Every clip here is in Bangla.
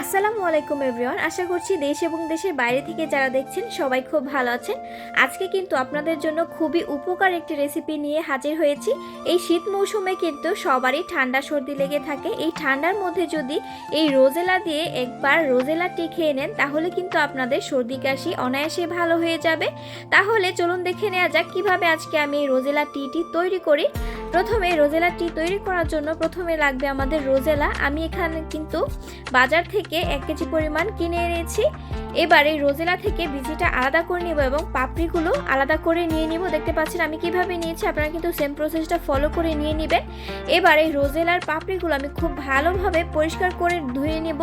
আসসালামু আলাইকুম এভরিওয়ান, আশা করছি দেশ এবং দেশের বাইরে থেকে যারা দেখছেন সবাই খুব ভালো আছেন। আজকে কিন্তু আপনাদের জন্য খুবই উপকার একটি রেসিপি নিয়ে হাজির হয়েছি। এই শীত মৌসুমে কিন্তু সবারই ঠান্ডা সর্দি লেগে থাকে। এই ঠান্ডার মধ্যে যদি এই রোজেলা দিয়ে একবার রোজেলা টি খেয়ে নেন, তাহলে কিন্তু আপনাদের সর্দি কাশি অনায়াসে ভালো হয়ে যাবে। তাহলে চলুন দেখে নেওয়া যাক কীভাবে আজকে আমি এই রোজেলা টিটি তৈরি করি। প্রথমে রোজেলাটি তৈরি করার জন্য প্রথমে লাগবে আমাদের রোজেলা। আমি এখানে কিন্তু বাজার থেকে এক কেজি পরিমাণ কিনে এনেছি। এবার এই রোজেলা থেকে বিজিটা আলাদা করে নেব এবং পাপড়িগুলো আলাদা করে নিয়ে নিব। দেখতে পাচ্ছেন আমি কীভাবে নিয়েছি, আপনারা কিন্তু সেম প্রসেসটা ফলো করে নিয়ে নেবেন। এবার এই রোজেলার পাপড়িগুলো আমি খুব ভালোভাবে পরিষ্কার করে ধুয়ে নেব।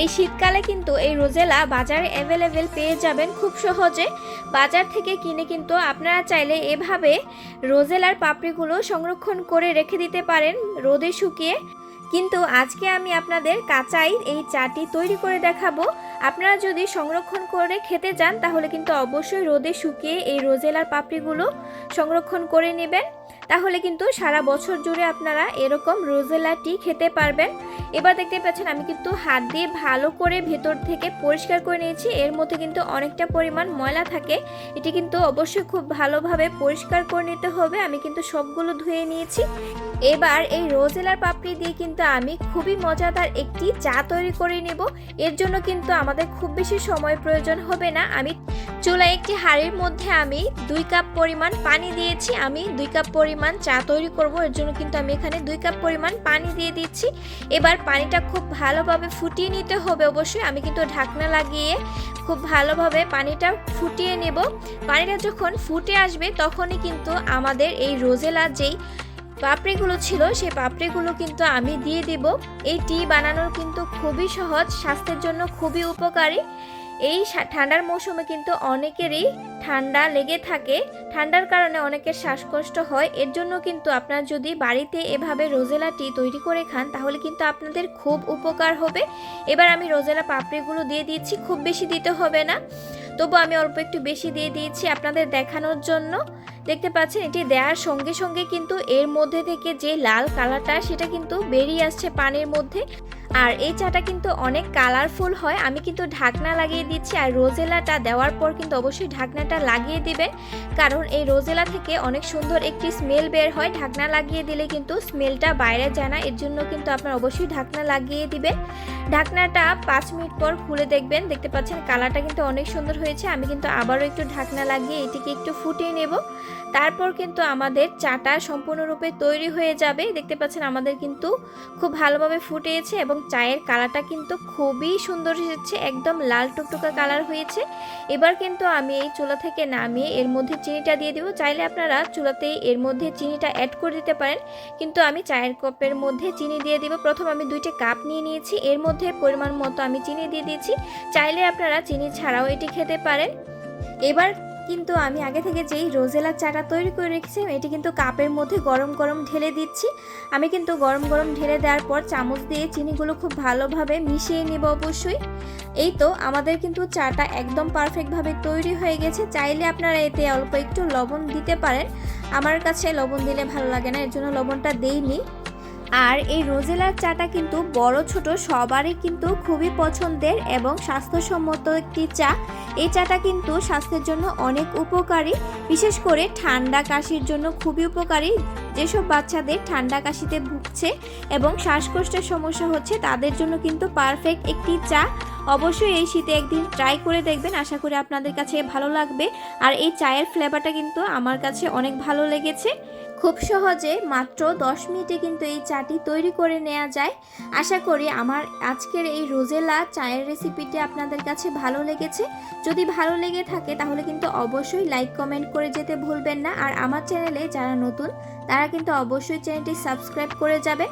এই শীতকালে কিন্তু এই রোজেলা বাজারে অ্যাভেলেবেল পেয়ে যাবেন খুব সহজে। বাজার থেকে কিনে কিন্তু আপনারা চাইলে এভাবে রোজেলার পাপড়িগুলো সংরক্ষণ করে রেখে দিতে পারেন রোদে শুকিয়ে। কিন্তু আজকে আমি আপনাদের কাঁচাই এই চাটি তৈরি করে দেখাবো। আপনারা যদি সংরক্ষণ করে খেতে চান, তাহলে কিন্তু অবশ্যই রোদে শুকিয়ে এই রোজেলার পাপড়িগুলো সংরক্ষণ করে নেবেন। তাহলে কিন্তু সারা বছর জুড়ে আপনারা এরকম রোজেলা টি খেতে পারবেন। এবার দেখতে পাচ্ছেন, আমি কিন্তু হাত দিয়ে ভালো করে ভেতর থেকে পরিষ্কার করে নিয়েছি। এর মধ্যে কিন্তু অনেকটা পরিমাণ ময়লা থাকে। এটি কিন্তু অবশ্যই খুব ভালোভাবে পরিষ্কার করে নিতে হবে। আমি কিন্তু সবগুলো ধুয়ে নিয়েছি। এবার এই রোজেলার পাপড়ি দিয়ে কিন্তু আমি খুবই মজাদার একটি চা তৈরি করে নেব। এর জন্য কিন্তু আমাদের খুব বেশি সময় প্রয়োজন হবে না। আমি চুলায় একটি হাঁড়ির মধ্যে আমি দুই কাপ পরিমাণ পানি দিয়েছি। আমি দুই কাপ পরিমাণ চা তৈরি করব। এর জন্য কিন্তু আমি এখানে দুই কাপ পরিমাণ পানি দিয়ে দিচ্ছি। এবার পানিটা খুব ভালোভাবে ফুটিয়ে নিতে হবে অবশ্যই। আমি কিন্তু ঢাকনা লাগিয়ে খুব ভালোভাবে পানিটা ফুটিয়ে নেব। পানিটা যখন ফুটে আসবে তখনই কিন্তু আমাদের এই রোজেলা যেই পাপড়িগুলো ছিল, সেই পাপড়িগুলো কিন্তু আমি দিয়ে দিব। এই টি বানানোর কিন্তু খুবই সহজ, স্বাস্থ্যের জন্য খুবই উপকারী। এই ঠান্ডার মৌসুমে কিন্তু অনেকেরই ঠান্ডা লেগে থাকে। ঠান্ডার কারণে অনেকের শ্বাসকষ্ট হয়। এর জন্য কিন্তু আপনার যদি বাড়িতে এভাবে রোজেলা টি তৈরি করে খান, তাহলে কিন্তু আপনাদের খুব উপকার হবে। এবার আমি রোজেলা পাপড়িগুলো দিয়ে দিয়েছি, খুব বেশি দিতে হবে না। তবু আমি অল্প একটু বেশি দিয়ে দিয়েছি আপনাদের দেখানোর জন্য। দেখতে পাচ্ছেন, এটি দেওয়ার সঙ্গে সঙ্গে কিন্তু এর মধ্যে থেকে যে লাল কালারটা, সেটা কিন্তু বেরিয়ে আসছে পানির মধ্যে। আর এই চাটা কিন্তু অনেক কালারফুল হয়। আমি কিন্তু ঢাকনা লাগিয়ে দিচ্ছি আর রোজেলাটা দেওয়ার পর কিন্তু অবশ্যই ঢাকনাটা লাগিয়ে দিবেন। কারণ এই রোজেলা থেকে অনেক সুন্দর একটি স্মেল বের হয়। ঢাকনা লাগিয়ে দিলে কিন্তু স্মেলটা বাইরে যায় না। এর জন্য কিন্তু আপনার অবশ্যই ঢাকনা লাগিয়ে দিবেন। ঢাকনাটা পাঁচ মিনিট পর খুলে দেখবেন। দেখতে পাচ্ছেন কালারটা কিন্তু অনেক সুন্দর হয়েছে। আমি কিন্তু আবারও একটু ঢাকনা লাগিয়ে এটিকে একটু ফুটিয়ে নেব। তারপর কিন্তু আমাদের চাটা সম্পূর্ণরূপে তৈরি হয়ে যাবে। দেখতে পাচ্ছেন আমাদের কিন্তু খুব ভালোভাবে ফুটেছে এবং চায়ের কালারটা কিন্তু খুবই সুন্দর এসেছে, একদম লাল টুকটুকা কালার হয়েছে। এবার কিন্তু আমি এই চুলা থেকে নামিয়ে এর মধ্যে চিনিটা দিয়ে দিব। চাইলে আপনারা চুলাতে এর মধ্যে চিনিটা অ্যাড করে দিতে পারেন। কিন্তু আমি চায়ের কাপের মধ্যে চিনি দিয়ে দিব। প্রথম আমি দুইটা কাপ নিয়ে নিয়েছি। এর মধ্যে পরিমাণ মতো আমি চিনি দিয়ে দিয়েছি। চাইলে আপনারা চিনি ছাড়াও এটি খেতে পারেন। এবার কিন্তু আমি আগে থেকে যেই রোজেলার চাটা তৈরি করে রেখেছিলাম এটি কিন্তু কাপের মধ্যে গরম গরম ঢেলে দিচ্ছি। আমি কিন্তু গরম গরম ঢেলে দেওয়ার পর চামচ দিয়ে চিনিগুলো খুব ভালোভাবে মিশিয়ে নেব অবশ্যই। এই তো আমাদের কিন্তু চাটা একদম পারফেক্টভাবে তৈরি হয়ে গেছে। চাইলে আপনারা এতে অল্প একটু লবণ দিতে পারেন। আমার কাছে লবণ দিলে ভালো লাগে না, এর জন্য লবণটা দেইনি। আর এই রোজেলার চাটা কিন্তু বড় ছোট, সবারই কিন্তু খুবই পছন্দের এবং স্বাস্থ্যসম্মত একটি চা। এই চাটা কিন্তু স্বাস্থ্যের জন্য অনেক উপকারী, বিশেষ করে ঠান্ডা কাশির জন্য খুবই উপকারী। যেসব বাচ্চাদের ঠান্ডা কাশিতে ভুগছে এবং শ্বাসকষ্টের সমস্যা হচ্ছে, তাদের জন্য কিন্তু পারফেক্ট একটি চা। অবশ্যই এই শীতে একদিন ট্রাই করে দেখবেন, আশা করি আপনাদের কাছে ভালো লাগবে। আর এই চায়ের ফ্লেভারটা কিন্তু আমার কাছে অনেক ভালো লেগেছে। খুব সহজে মাত্র 10 মিনিটে কিন্তু এই চাটি তৈরি করে নেওয়া যায়। আশা করি আমার আজকের এই রোজেলা চায়ের রেসিপিটি আপনাদের কাছে ভালো লেগেছে। যদি ভালো লেগে থাকে তাহলে কিন্তু অবশ্যই লাইক কমেন্ট করে যেতে ভুলবেন না। আর আমার চ্যানেলে যারা নতুন, তারা কিন্তু অবশ্যই চ্যানেলটি সাবস্ক্রাইব করে যাবেন